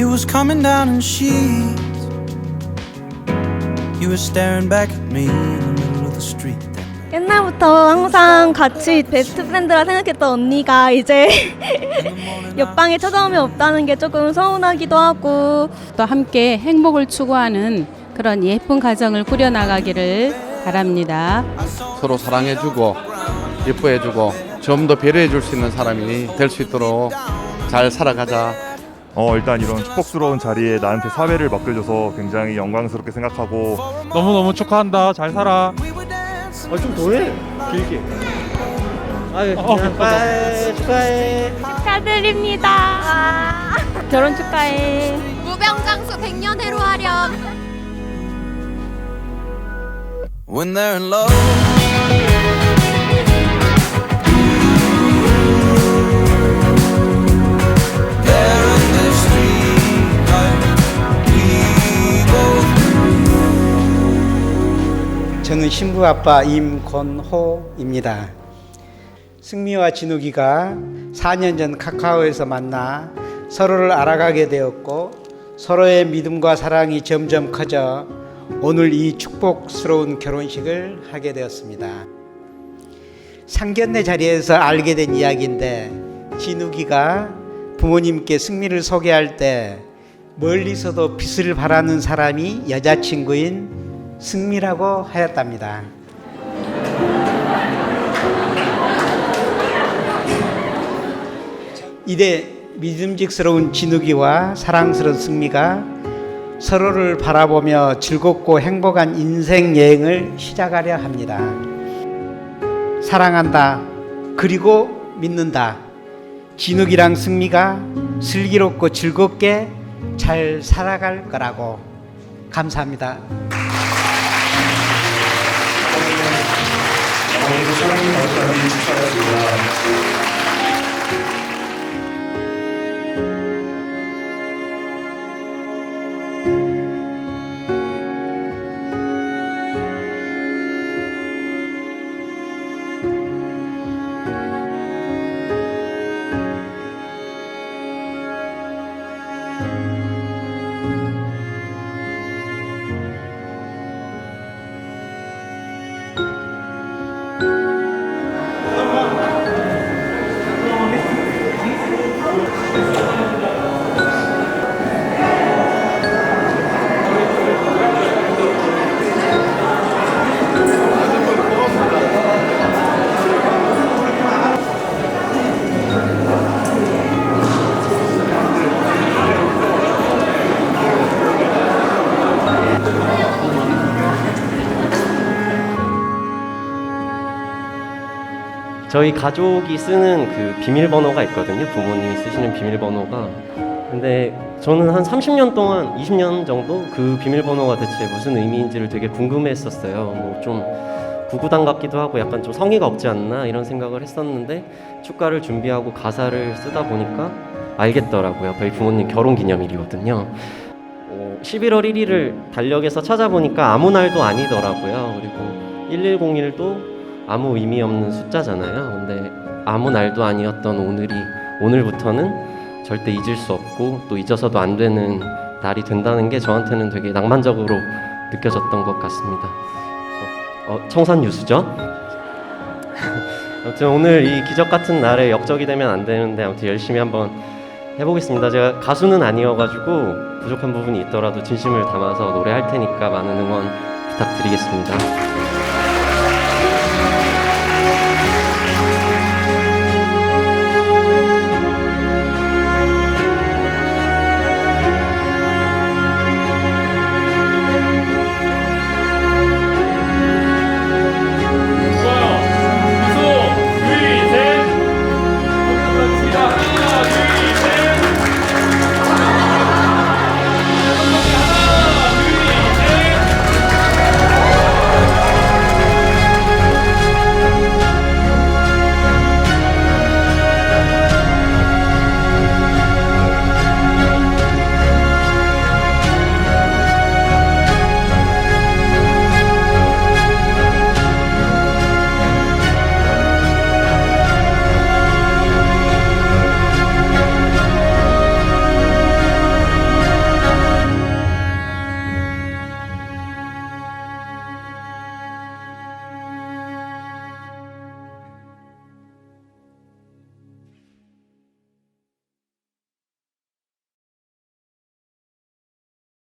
It was coming down in sheets. You were staring back at me in the middle of the street. 옛날부터 항상 같이 베스트 프렌드라 생각했던 언니가 이제 옆방에 찾아오면 없다는 게 조금 서운하기도 하고 또 함께 행복을 추구하는 그런 예쁜 가정을 꾸려나가기를 바랍니다. 서로 사랑해주고 예뻐해주고 좀 더 배려해줄 수 있는 사람이 될 수 있도록 잘 살아가자. 어 일단 이런 축복스러운 자리에 나한테 사회를 맡겨줘서 굉장히 영광스럽게 생각하고 너무너무 축하한다. 잘 살아. 아, 좀 더해. 길게. 아유, 어, 축하해, 축하해. 축하드립니다. 결혼 축하해. 무병장수 백년해로 하렴. When they're in love. 저는 신부 아빠 임권호입니다. 승미와 진욱이가 4년 전 카카오에서 만나 서로를 알아가게 되었고 서로의 믿음과 사랑이 점점 커져 오늘 이 축복스러운 결혼식을 하게 되었습니다. 상견례 자리에서 알게 된 이야기인데 진욱이가 부모님께 승미를 소개할 때 멀리서도 빛을 발하는 사람이 여자친구인 승미라고 하였답니다. 이래 믿음직스러운 진욱이와 사랑스러운 승미가 서로를 바라보며 즐겁고 행복한 인생 여행을 시작하려 합니다. 사랑한다. 그리고 믿는다. 진욱이랑 승미가 슬기롭고 즐겁게 잘 살아갈 거라고. 감사합니다. Thank you. 저희 가족이 쓰는 그 비밀번호가 있거든요. 부모님이 쓰시는 비밀번호가. 근데 저는 한 30년 동안, 20년 정도 그 비밀번호가 대체 무슨 의미인지를 되게 궁금했었어요. 뭐 좀 구구단 같기도 하고 약간 좀 성의가 없지 않나 이런 생각을 했었는데 축가를 준비하고 가사를 쓰다 보니까 알겠더라고요. 저희 부모님 결혼 기념일이거든요. 어, 11월 1일을 달력에서 찾아보니까 아무 날도 아니더라고요. 그리고 1101도 아무 의미 없는 숫자잖아요. 근데 아무 날도 아니었던 오늘이 오늘부터는 절대 잊을 수 없고 또 잊어서도 안 되는 날이 된다는 게 저한테는 되게 낭만적으로 느껴졌던 것 같습니다. 어, 청산 유수죠? 아무튼 오늘 이 기적 같은 날에 역적이 되면 안 되는데 아무튼 열심히 한번 해보겠습니다. 제가 가수는 아니어가지고 부족한 부분이 있더라도 진심을 담아서 노래할 테니까 많은 응원 부탁드리겠습니다.